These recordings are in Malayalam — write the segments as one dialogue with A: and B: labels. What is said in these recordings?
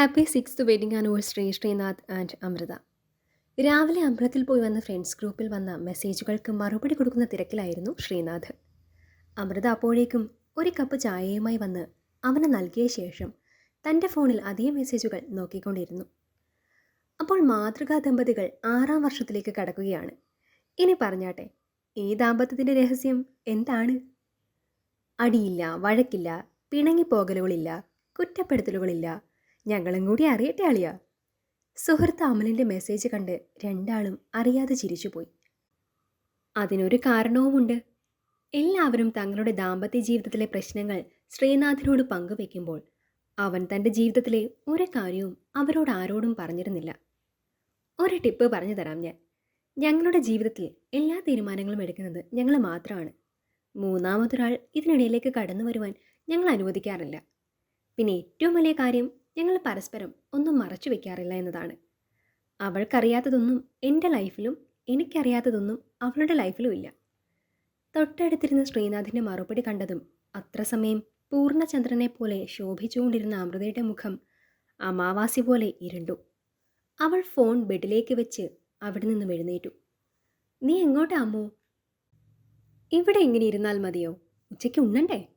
A: Happy sixth wedding anniversary Srinath and Amrita. രാവിലെ അമ്പലത്തിൽ പോയി വന്ന ഫ്രണ്ട്സ് ഗ്രൂപ്പിൽ വന്ന മെസ്സേജുകൾക്ക് മറുപടി കൊടുക്കുന്ന തിരക്കിലായിരുന്നു ശ്രീനാഥ്. അമൃത അപ്പോഴേക്കും ഒരു കപ്പ് ചായയുമായി വന്ന് അവന് നൽകിയ ശേഷം തന്റെ ഫോണിൽ അതേ മെസ്സേജുകൾ നോക്കിക്കൊണ്ടിരുന്നു. അപ്പോൾ മാതൃകാ ദമ്പതികൾ ആറാം വർഷത്തിലേക്ക് കടക്കുകയാണ്. ഇനി പറഞ്ഞാട്ടെ ഈ ദാമ്പത്യത്തിന്റെ രഹസ്യം എന്താണ്? അടിയില്ല വഴക്കില്ല പിണങ്ങിപ്പോകലുകളില്ല കുറ്റപ്പെടുത്തലുകളില്ല ഞങ്ങളും കൂടി അറിയട്ടെ അളിയ. സുഹൃത്ത് അമലിന്റെ മെസ്സേജ് കണ്ട് രണ്ടാളും അറിയാതെ ചിരിച്ചുപോയി. അതിനൊരു കാരണവുമുണ്ട്. എല്ലാവരും തങ്ങളുടെ ദാമ്പത്യ ജീവിതത്തിലെ പ്രശ്നങ്ങൾ ശ്രീനാഥിനോട് പങ്കുവെക്കുമ്പോൾ അവൻ തന്റെ ജീവിതത്തിലെ ഒരു കാര്യവും അവരോട് ആരോടും പറഞ്ഞിരുന്നില്ല. ഒരു ടിപ്പ് പറഞ്ഞു തരാം ഞാൻ. ഞങ്ങളുടെ ജീവിതത്തിൽ എല്ലാ തീരുമാനങ്ങളും എടുക്കുന്നത് ഞങ്ങൾ മാത്രമാണ്. മൂന്നാമതൊരാൾ ഇതിനിടയിലേക്ക് കടന്നു വരുവാൻ ഞങ്ങൾ അനുവദിക്കാറില്ല. പിന്നെ ഏറ്റവും വലിയ കാര്യം ഞങ്ങൾ പരസ്പരം ഒന്നും മറച്ചു വെക്കാറില്ല എന്നതാണ്. അവൾക്കറിയാത്തതൊന്നും എന്റെ ലൈഫിലും എനിക്കറിയാത്തതൊന്നും അവളുടെ ലൈഫിലും ഇല്ല. തൊട്ടടുത്തിരുന്ന ശ്രീനാഥിന്റെ മറുപടി കണ്ടതും അത്ര സമയം പൂർണചന്ദ്രനെ പോലെ ശോഭിച്ചുകൊണ്ടിരുന്ന അമൃതയുടെ മുഖം അമാവാസി പോലെ ഇരുണ്ടു. അവൾ ഫോൺ ബെഡിലേക്ക് വെച്ച് അവിടെ നിന്നും എഴുന്നേറ്റു. നീ എങ്ങോട്ടാ അമ്മോ? ഇവിടെ ഇങ്ങനെ ഇരുന്നാൽ മതിയോ? ഉച്ചയ്ക്ക് ഉണ്ണണ്ടേ?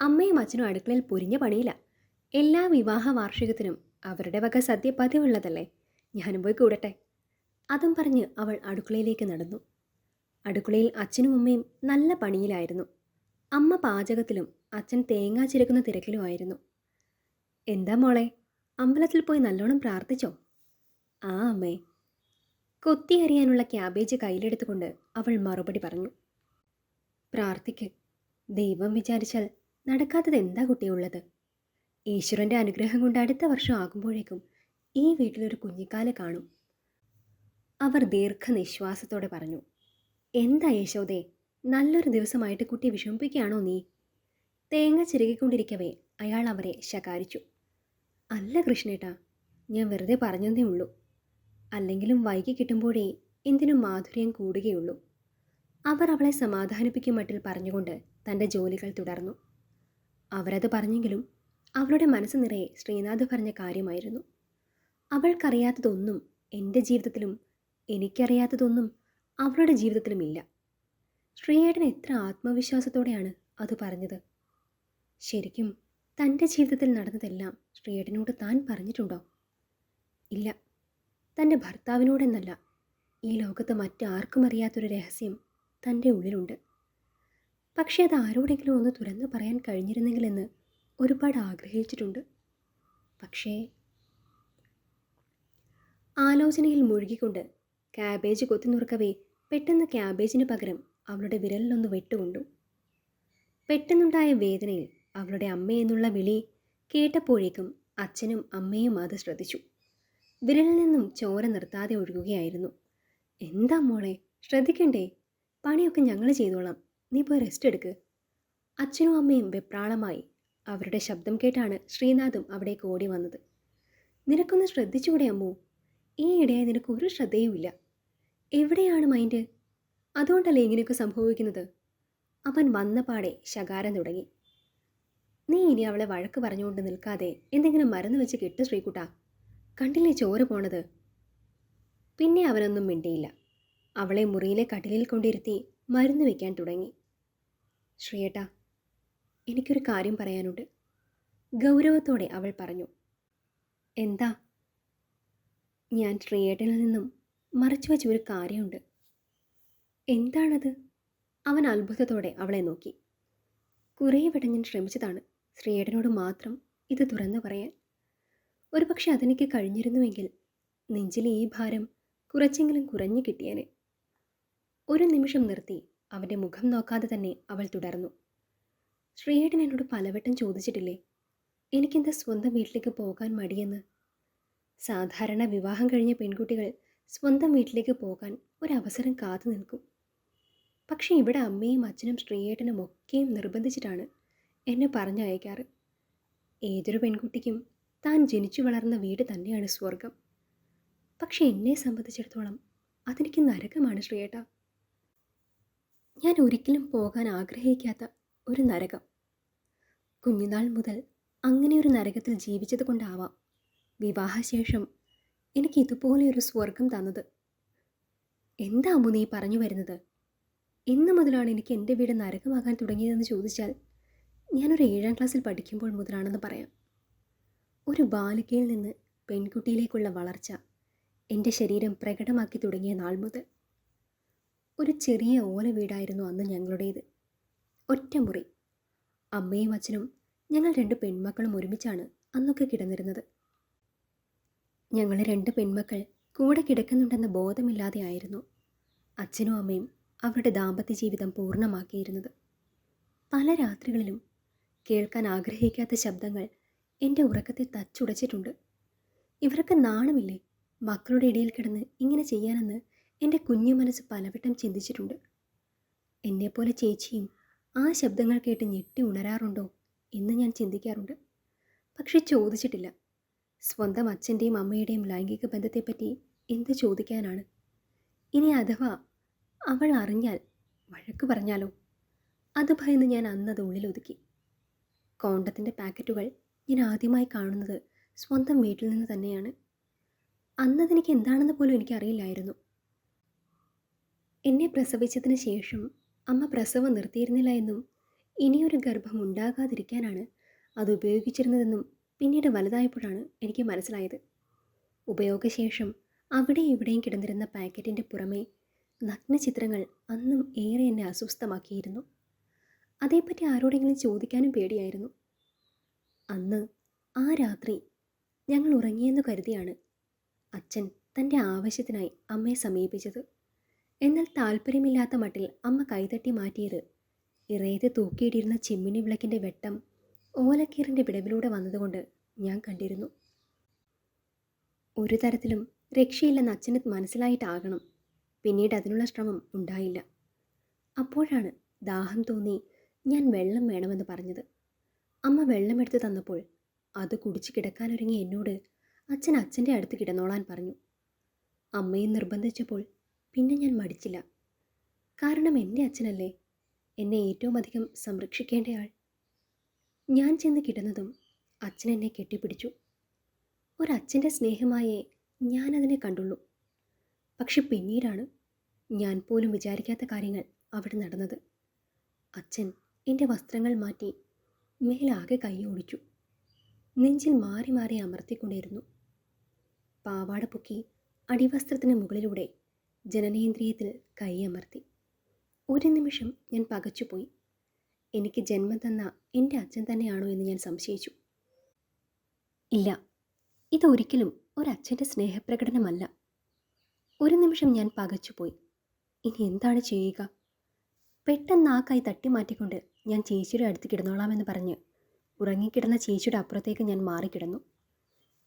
A: അമ്മയും അച്ഛനും അടുക്കളയിൽ പൊരിഞ്ഞ പണിയില്ല എല്ലാ വിവാഹ വാർഷികത്തിനും അവരുടെ വക സദ്യ പതിവുള്ളതല്ലേ ഞാനും പോയി കൂടട്ടെ. അതും പറഞ്ഞ് അവൾ അടുക്കളയിലേക്ക് നടന്നു. അടുക്കളയിൽ അച്ഛനും അമ്മയും നല്ല പണിയിലായിരുന്നു. അമ്മ പാചകത്തിലും അച്ഛൻ തേങ്ങ ചിരക്കുന്ന തിരക്കിലുമായിരുന്നു എന്താ മോളെ അമ്പലത്തിൽ പോയി നല്ലോണം പ്രാർത്ഥിച്ചോ? ആ അമ്മേ. കൊത്തി അറിയാനുള്ള ക്യാബേജ് കയ്യിലെടുത്തുകൊണ്ട് അവൾ മറുപടി പറഞ്ഞു. പ്രാർത്ഥിക്ക്. ദൈവം വിചാരിച്ചാൽ നടക്കാത്തത് എന്താ കുട്ടിയുള്ളത്? ഈശ്വരന്റെ അനുഗ്രഹം കൊണ്ട് അടുത്ത വർഷം ആകുമ്പോഴേക്കും ഈ വീട്ടിലൊരു കുഞ്ഞിക്കാൽ കാണും. അവർ ദീർഘനിശ്വാസത്തോടെ പറഞ്ഞു എന്താ യേശോദേ നല്ലൊരു ദിവസമായിട്ട് കുട്ടി വിഷമിപ്പിക്കുകയാണോ നീ? തേങ്ങ ചിരുകിക്കൊണ്ടിരിക്കവേ അയാൾ അവരെ ശകാരിച്ചു. അല്ല കൃഷ്ണേട്ടാ ഞാൻ വെറുതെ പറഞ്ഞതേ ഉള്ളൂ. അല്ലെങ്കിലും വൈകി കിട്ടുമ്പോഴേ എന്തിനും മാധുര്യം കൂടുകയുള്ളൂ. അവർ അവളെ സമാധാനിപ്പിക്കും മട്ടിൽ പറഞ്ഞുകൊണ്ട് തന്റെ ജോലികൾ തുടർന്നു. അവരത് പറഞ്ഞെങ്കിലും അവളുടെ മനസ്സ് നിറയെ ശ്രീനാഥ് പറഞ്ഞ കാര്യമായിരുന്നു. അവൾക്കറിയാത്തതൊന്നും എന്റെ ജീവിതത്തിലും എനിക്കറിയാത്തതൊന്നും അവളുടെ ജീവിതത്തിലുമില്ല ശ്രീയേട്ടൻ എത്ര ആത്മവിശ്വാസത്തോടെയാണ് അത് പറഞ്ഞത്. ശരിക്കും തന്റെ ജീവിതത്തിൽ നടന്നതെല്ലാം ശ്രീയേട്ടനോട് താൻ പറഞ്ഞിട്ടുണ്ടോ? ഇല്ല. തന്റെ ഭർത്താവിനോടെന്നല്ല. ഈ ലോകത്ത് മറ്റാർക്കും അറിയാത്തൊരു രഹസ്യം തന്റെ ഉള്ളിലുണ്ട്. പക്ഷേ അത് ആരോടെങ്കിലും ഒന്ന് തുറന്നു പറയാൻ കഴിഞ്ഞിരുന്നെങ്കിലെന്ന് ഒരുപാട് ആഗ്രഹിച്ചിട്ടുണ്ട്. പക്ഷേ ആലോചനയിൽ മുഴുകിക്കൊണ്ട് ക്യാബേജ് കൊത്തി നുറുക്കവേ പെട്ടെന്ന് ക്യാബേജിന് പകരം അവളുടെ വിരലിലൊന്ന് വെട്ടുകൊണ്ടു. പെട്ടെന്നുണ്ടായ വേദനയിൽ അവളുടെ അമ്മയെന്നുള്ള വിളി കേട്ടപ്പോഴേക്കും അച്ഛനും അമ്മയും അത് ശ്രദ്ധിച്ചു. വിരലിൽ നിന്നും ചോര നിർത്താതെ ഒഴുകുകയായിരുന്നു. എന്താ മോളെ ശ്രദ്ധിക്കണ്ടേ? പണിയൊക്കെ ഞങ്ങൾ ചെയ്തോളാം. നീ പോയി റെസ്റ്റ് എടുക്ക്. അച്ഛനും അമ്മയും വെപ്രാളമായി അവരുടെ ശബ്ദം കേട്ടാണ് ശ്രീനാഥും അവിടേക്ക് ഓടി വന്നത്. നിനക്കൊന്ന് ശ്രദ്ധിച്ചുകൂടെ അമ്മു? ഈ ഇടയായി നിനക്ക് ഒരു ശ്രദ്ധയുമില്ല. എവിടെയാണ് മൈൻഡ്? അതുകൊണ്ടല്ലേ ഇങ്ങനെയൊക്കെ സംഭവിക്കുന്നത്? അവൻ വന്നപാടെ ശകാരം തുടങ്ങി. നീ ഇനി അവളെ വഴക്ക് പറഞ്ഞുകൊണ്ട് നിൽക്കാതെ എന്തെങ്കിലും മരുന്ന് വെച്ച് കെട്ട് ശ്രീകുട്ട. കണ്ടില്ലേ ചോറ് പോണത്? പിന്നെ അവനൊന്നും മിണ്ടിയില്ല. അവളെ മുറിയിലെ കട്ടിലിൽ കൊണ്ടിരുത്തി മരുന്ന് വയ്ക്കാൻ തുടങ്ങി. ശ്രീയേട്ടാ എനിക്കൊരു കാര്യം പറയാനുണ്ട്. ഗൗരവത്തോടെ അവൾ പറഞ്ഞു എന്താ? ഞാൻ ശ്രീയേട്ടനിൽ നിന്നും മറച്ചു വച്ച ഒരു കാര്യമുണ്ട്. എന്താണത്? അവൻ അത്ഭുതത്തോടെ അവളെ നോക്കി. കുറേ വട്ടം ഞാൻ ശ്രമിച്ചതാണ്. ശ്രീയേടനോട് മാത്രം ഇത് തുറന്നു പറയാൻ. ഒരുപക്ഷെ അതെനിക്ക് കഴിഞ്ഞിരുന്നുവെങ്കിൽ നെഞ്ചിലെ ഈ ഭാരം കുറച്ചെങ്കിലും കുറഞ്ഞു കിട്ടിയേനെ. ഒരു നിമിഷം നിർത്തി അവന്റെ മുഖം നോക്കാതെ തന്നെ അവൾ തുടർന്നു. ശ്രീയേട്ടൻ എന്നോട് പലവട്ടം ചോദിച്ചിട്ടില്ലേ? എനിക്കെന്താ സ്വന്തം വീട്ടിലേക്ക് പോകാൻ മടിയെന്ന്? സാധാരണ വിവാഹം കഴിഞ്ഞ പെൺകുട്ടികൾ സ്വന്തം വീട്ടിലേക്ക് പോകാൻ ഒരവസരം കാത്തു നിൽക്കും. പക്ഷേ ഇവിടെ അമ്മയും അച്ഛനും ശ്രീയേട്ടനും ഒക്കെയും നിർബന്ധിച്ചിട്ടാണ് എന്നെ പറഞ്ഞയക്കാറ്. ഏതൊരു പെൺകുട്ടിക്കും താൻ ജനിച്ചു വളർന്ന വീട് തന്നെയാണ് സ്വർഗം പക്ഷെ എന്നെ സംബന്ധിച്ചിടത്തോളം അതെനിക്ക് നരകമാണ് ശ്രീയേട്ട. ഞാൻ ഒരിക്കലും പോകാൻ ആഗ്രഹിക്കാത്ത ഒരു നരകം. കുഞ്ഞുനാൾ മുതൽ അങ്ങനെ ഒരു നരകത്തിൽ ജീവിച്ചത് കൊണ്ടാവാം. വിവാഹശേഷം എനിക്ക് ഇതുപോലെ ഒരു സ്വർഗം തന്നത്. എന്താ നീ പറഞ്ഞു വരുന്നത്? എന്ന് മുതലാണ് എനിക്ക് എന്റെ വീട് നരകമാകാൻ തുടങ്ങിയതെന്ന് ചോദിച്ചാൽ ഞാനൊരു ഏഴാം ക്ലാസ്സിൽ പഠിക്കുമ്പോൾ മുതലാണെന്ന് പറയാം. ഒരു ബാലികയിൽ നിന്ന് പെൺകുട്ടിയിലേക്കുള്ള വളർച്ച എന്റെ ശരീരം പ്രകടമാക്കി തുടങ്ങിയ നാൾ മുതൽ. ഒരു ചെറിയ ഓല വീടായിരുന്നു അന്ന് ഞങ്ങളുടേത്. ഒറ്റമുറി. അമ്മയും അച്ഛനും ഞങ്ങൾ രണ്ട് പെൺമക്കളും ഒരുമിച്ചാണ് അന്നൊക്കെ കിടന്നിരുന്നത്. ഞങ്ങൾ രണ്ട് പെൺമക്കൾ കൂടെ കിടക്കുന്നുണ്ടെന്ന ബോധമില്ലാതെയായിരുന്നു അച്ഛനും അമ്മയും അവരുടെ ദാമ്പത്യ ജീവിതം പൂർണമാക്കിയിരുന്നത്. പല രാത്രികളിലും കേൾക്കാൻ ആഗ്രഹിക്കാത്ത ശബ്ദങ്ങൾ എന്റെ ഉറക്കത്തെ തച്ചുടച്ചിട്ടുണ്ട്. ഇവർക്ക് നാണമില്ലേ? മക്കളുടെ ഇടയിൽ കിടന്ന് ഇങ്ങനെ ചെയ്യാനെന്ന് എന്റെ കുഞ്ഞു മനസ്സ് പലവട്ടം ചിന്തിച്ചിട്ടുണ്ട്. എന്നെപ്പോലെ ചേച്ചിയും ആ ശബ്ദങ്ങൾ കേട്ട് ഞെട്ടി ഉണരാറുണ്ടോ എന്ന് ഞാൻ ചിന്തിക്കാറുണ്ട്. പക്ഷെ ചോദിച്ചിട്ടില്ല. സ്വന്തം അച്ഛന്റെയും അമ്മയുടെയും ലൈംഗിക ബന്ധത്തെപ്പറ്റി എന്ത് ചോദിക്കാനാണ്? ഇനി അഥവാ അവൾ അറിഞ്ഞാൽ വഴക്ക് പറഞ്ഞാലോ? അത് ഭയന്ന് ഞാൻ അന്നത് ഉള്ളിലൊതുക്കി കോണ്ടത്തിന്റെ പാക്കറ്റുകൾ ഞാൻ ആദ്യമായി കാണുന്നത് സ്വന്തം വീട്ടിൽ നിന്ന് തന്നെയാണ്. അന്നതെനിക്ക് എന്താണെന്ന് പോലും എനിക്കറിയില്ലായിരുന്നു. എന്നെ പ്രസവിച്ചതിന് ശേഷം അമ്മ പ്രസവം നിർത്തിയിരുന്നില്ല എന്നും ഇനിയൊരു ഗർഭം ഉണ്ടാകാതിരിക്കാനാണ് അത് ഉപയോഗിച്ചിരുന്നതെന്നും പിന്നീട് വലുതായപ്പോഴാണ് എനിക്ക് മനസ്സിലായത്. ഉപയോഗശേഷം അവിടെ ഇവിടെയും കിടന്നിരുന്ന പാക്കറ്റിന്റെ പുറമേ നഗ്നചിത്രങ്ങൾ അന്നും ഏറെ എന്നെ അസ്വസ്ഥമാക്കിയിരുന്നു. അതേപ്പറ്റി ആരോടെങ്കിലും ചോദിക്കാനും പേടിയായിരുന്നു. അന്ന് ആ രാത്രി ഞങ്ങൾ ഉറങ്ങിയെന്ന് കരുതിയാണ് അച്ഛൻ തന്റെ ആവശ്യത്തിനായി അമ്മയെ സമീപിച്ചത്. എന്നാൽ താല്പര്യമില്ലാത്ത മട്ടിൽ അമ്മ കൈതട്ടി മാറ്റിയത്. ഇറയത് തൂക്കിയിട്ടിരുന്ന ചിമ്മിനി വിളക്കിന്റെ വെട്ടം ഓലക്കീറിന്റെ വിടവിലൂടെ വന്നതുകൊണ്ട് ഞാൻ കണ്ടിരുന്നു. ഒരു തരത്തിലും രക്ഷയില്ലെന്ന് അച്ഛന് മനസ്സിലായിട്ടാകണം. പിന്നീട് അതിനുള്ള ശ്രമം ഉണ്ടായില്ല. അപ്പോഴാണ് ദാഹം തോന്നി ഞാൻ വെള്ളം വേണമെന്ന് പറഞ്ഞത്. അമ്മ വെള്ളമെടുത്ത് തന്നപ്പോൾ അത് കുടിച്ച് കിടക്കാനൊരുങ്ങി എന്നോട് അച്ഛൻ അച്ഛന്റെ അടുത്ത് കിടന്നോളാൻ പറഞ്ഞു. അമ്മയെ നിർബന്ധിച്ചപ്പോൾ പിന്നെ ഞാൻ മടിച്ചില്ല. കാരണം എന്റെ അച്ഛനല്ലേ എന്നെ ഏറ്റവും അധികം സംരക്ഷിക്കേണ്ടയാൾ ഞാൻ ചെന്ന് കിടന്നതും അച്ഛൻ എന്നെ കെട്ടിപ്പിടിച്ചു. ഒരച്ഛന്റെ സ്നേഹമായേ ഞാൻ അതിനെ കണ്ടുള്ളൂ. പക്ഷെ പിന്നീടാണ് ഞാൻ പോലും വിചാരിക്കാത്ത കാര്യങ്ങൾ അവിടെ നടന്നത്. അച്ഛൻ എന്റെ വസ്ത്രങ്ങൾ മാറ്റി മേലാകെ കൈ ഓടിച്ചു. നെഞ്ചിൽ മാറി മാറി അമർത്തിക്കൊണ്ടിരുന്നു. പാവാട പൊക്കി അടിവസ്ത്രത്തിന് മുകളിലൂടെ ജനനേന്ദ്രിയത്തിൽ കൈയമർത്തി. ഒരു നിമിഷം ഞാൻ പകച്ചുപോയി. എനിക്ക് ജന്മം തന്ന എന്റെ അച്ഛൻ തന്നെയാണോ എന്ന് ഞാൻ സംശയിച്ചു. ഇല്ല ഇതൊരിക്കലും ഒരച്ഛന്റെ സ്നേഹപ്രകടനമല്ല. ഒരു നിമിഷം ഞാൻ പകച്ചുപോയി. ഇനി എന്താണ് ചെയ്യുക? പെട്ടെന്ന് ആ കൈ തട്ടി മാറ്റിക്കൊണ്ട് ഞാൻ ചേച്ചിയുടെ അടുത്ത് കിടന്നോളാമെന്ന് പറഞ്ഞ് ഉറങ്ങിക്കിടന്ന ചേച്ചിയുടെ അപ്പുറത്തേക്ക് ഞാൻ മാറിക്കിടന്നു.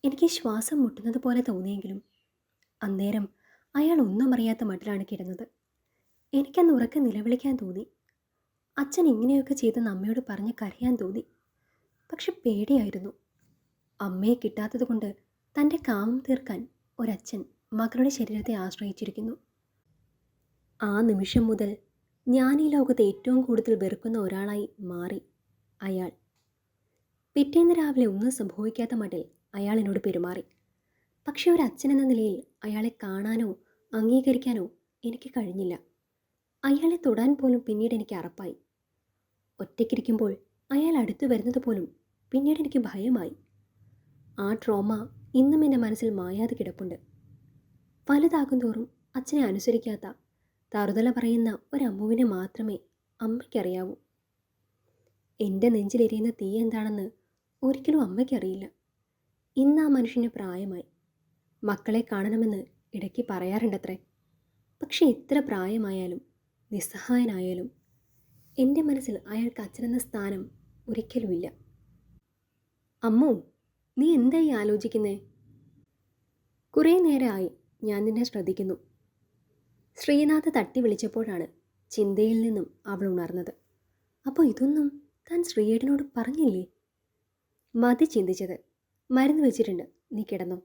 A: എനിക്ക് ശ്വാസം മുട്ടുന്നത് പോലെ തോന്നിയെങ്കിലും അന്നേരം അയാൾ ഒന്നും അറിയാത്ത മട്ടിലാണ് കിടന്നത്. എനിക്കന്ന് ഉറക്കം നിലവിളിക്കാൻ തോന്നി. അച്ഛൻ ഇങ്ങനെയൊക്കെ ചെയ്തെന്ന് അമ്മയോട് പറഞ്ഞ് കരയാൻ തോന്നി. പക്ഷെ പേടിയായിരുന്നു. അമ്മയെ കിട്ടാത്തതുകൊണ്ട് തന്റെ കാമം തീർക്കാൻ ഒരച്ഛൻ മകളുടെ ശരീരത്തെ ആശ്രയിച്ചിരിക്കുന്നു. ആ നിമിഷം മുതൽ ഞാൻ ഈ ലോകത്ത് ഏറ്റവും കൂടുതൽ വെറുക്കുന്ന ഒരാളായി മാറി അയാൾ. പിറ്റേന്ന് രാവിലെ ഒന്നും സംഭവിക്കാത്ത മട്ടിൽ അയാൾ പെരുമാറി. പക്ഷെ ഒരു അച്ഛൻ എന്ന നിലയിൽ അയാളെ കാണാനോ അംഗീകരിക്കാനോ എനിക്ക് കഴിഞ്ഞില്ല. അയാളെ തൊടാൻ പോലും പിന്നീട് എനിക്ക് അറപ്പായി. ഒറ്റയ്ക്കിരിക്കുമ്പോൾ അയാൾ അടുത്തു വരുന്നത് പോലും പിന്നീട് എനിക്ക് ഭയമായി. ആ ട്രോമ ഇന്നും എന്റെ മനസ്സിൽ മായാതെ കിടപ്പുണ്ട്. വലുതാകും തോറും അച്ഛനെ അനുസരിക്കാത്ത തറുതല പറയുന്ന ഒരമ്മുവിനെ മാത്രമേ അമ്മയ്ക്കറിയാവൂ. എന്റെ നെഞ്ചിലെരിയുന്ന തീ എന്താണെന്ന് ഒരിക്കലും അമ്മയ്ക്കറിയില്ല. ഇന്ന് ആ മനുഷ്യന് പ്രായമായി. മക്കളെ കാണണമെന്ന് ഇടയ്ക്ക് പറയാറുണ്ടത്രേ. പക്ഷേ എത്ര പ്രായമായാലും നിസ്സഹായനായാലും എന്റെ മനസ്സിൽ അയാൾക്ക് അച്ഛനെന്ന സ്ഥാനം ഒരിക്കലുമില്ല. അമ്മു നീ എന്തായി ആലോചിക്കുന്നേ? കുറേ നേരമായി ഞാൻ നിന്നെ ശ്രദ്ധിക്കുന്നു. ശ്രീനാഥ് തട്ടി വിളിച്ചപ്പോഴാണ് ചിന്തയിൽ നിന്നും അവൾ ഉണർന്നത്. അപ്പോൾ ഇതൊന്നും താൻ ശ്രീയേടനോട് പറഞ്ഞില്ലേ? മതി ചിന്തിച്ചത്. മരുന്ന് വെച്ചിട്ടുണ്ട്. നീ കിടന്നു.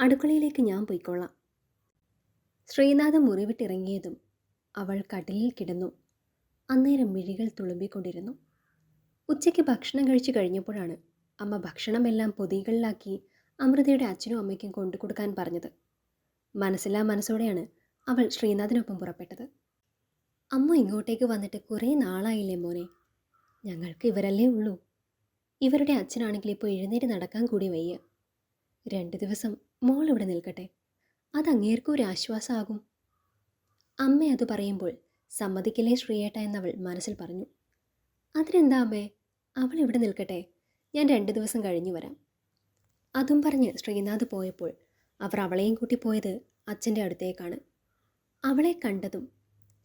A: അടുക്കളയിലേക്ക് ഞാൻ പോയിക്കൊള്ളാം ശ്രീനാഥ് മുറിവിട്ടിറങ്ങിയതും അവൾ കടലിൽ കിടന്നു. അന്നേരം മിഴികൾ തുളുമ്പിക്കൊണ്ടിരുന്നു. ഉച്ചയ്ക്ക് ഭക്ഷണം കഴിച്ചു കഴിഞ്ഞപ്പോഴാണ് അമ്മ ഭക്ഷണമെല്ലാം പൊതികളിലാക്കി അമൃതയുടെ അച്ഛനും അമ്മയ്ക്കും കൊണ്ടു കൊടുക്കാൻ പറഞ്ഞത്. മനസ്സില്ലാ മനസ്സോടെയാണ് അവൾ ശ്രീനാഥിനൊപ്പം പുറപ്പെട്ടത്. അമ്മ ഇങ്ങോട്ടേക്ക് വന്നിട്ട് കുറേ നാളായില്ലേ മോനെ? ഞങ്ങൾക്ക് ഇവരല്ലേ ഉള്ളൂ. ഇവരുടെ അച്ഛനാണെങ്കിൽ ഇപ്പോൾ എഴുന്നേറ്റ് നടക്കാൻ കൂടി വയ്യ. രണ്ട് ദിവസം മോൾ ഇവിടെ നിൽക്കട്ടെ. അത് അങ്ങേർക്കും ഒരു ആശ്വാസമാകും. അമ്മ അത് പറയുമ്പോൾ സമ്മതിക്കില്ലേ ശ്രീയേട്ട എന്നവൾ മനസ്സിൽ പറഞ്ഞു. അതിനെന്താ അമ്മേ? അവൾ ഇവിടെ നിൽക്കട്ടെ. ഞാൻ രണ്ട് ദിവസം കഴിഞ്ഞു വരാം. അതും പറഞ്ഞ് ശ്രീനാഥ് പോയപ്പോൾ അവർ അവളെയും കൂട്ടി പോയത് അച്ഛന്റെ അടുത്തേക്കാണ്. അവളെ കണ്ടതും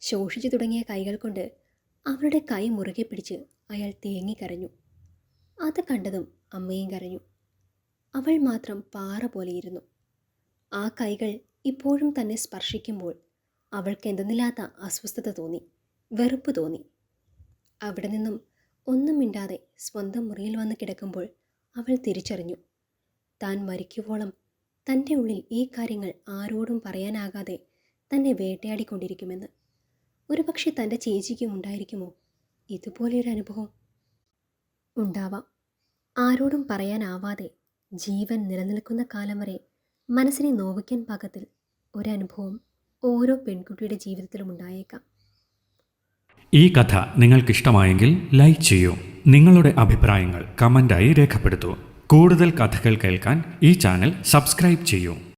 A: ശോഷിച്ചു തുടങ്ങിയ കൈകൾ കൊണ്ട് അവളുടെ കൈ മുറുകെ പിടിച്ച് അയാൾ തേങ്ങിക്കരഞ്ഞു. അത് കണ്ടതും അമ്മയും കരഞ്ഞു. അവൾ മാത്രം പാറ പോലെയിരുന്നു ആ കൈകൾ ഇപ്പോഴും തന്നെ സ്പർശിക്കുമ്പോൾ അവൾക്ക് എന്തെന്നില്ലാത്ത അസ്വസ്ഥത തോന്നി വെറുപ്പ് തോന്നി. അവിടെ നിന്നും ഒന്നും മിണ്ടാതെ സ്വന്തം മുറിയിൽ വന്ന് കിടക്കുമ്പോൾ അവൾ തിരിച്ചറിഞ്ഞു. താൻ മരിക്കുവോളം തന്റെ ഉള്ളിൽ ഈ കാര്യങ്ങൾ ആരോടും പറയാനാകാതെ തന്നെ വേട്ടയാടിക്കൊണ്ടിരിക്കുമെന്ന്. ഒരുപക്ഷെ തന്റെ ചേച്ചിക്കും ഉണ്ടായിരിക്കുമോ ഇതുപോലെയൊരു അനുഭവം? ഉണ്ടാവാം. ആരോടും പറയാനാവാതെ ജീവൻ നിലനിൽക്കുന്ന കാലം വരെ മനസ്സിനെ നോവിക്കാൻ പാകത്തിൽ ഒരനുഭവം ഓരോ പെൺകുട്ടിയുടെ ജീവിതത്തിലും ഉണ്ടായേക്കാം.
B: ഈ കഥ നിങ്ങൾക്കിഷ്ടമായെങ്കിൽ ലൈക്ക് ചെയ്യൂ. നിങ്ങളുടെ അഭിപ്രായങ്ങൾ കമന്റായി രേഖപ്പെടുത്തൂ. കൂടുതൽ കഥകൾ കേൾക്കാൻ ഈ ചാനൽ സബ്സ്ക്രൈബ് ചെയ്യൂ.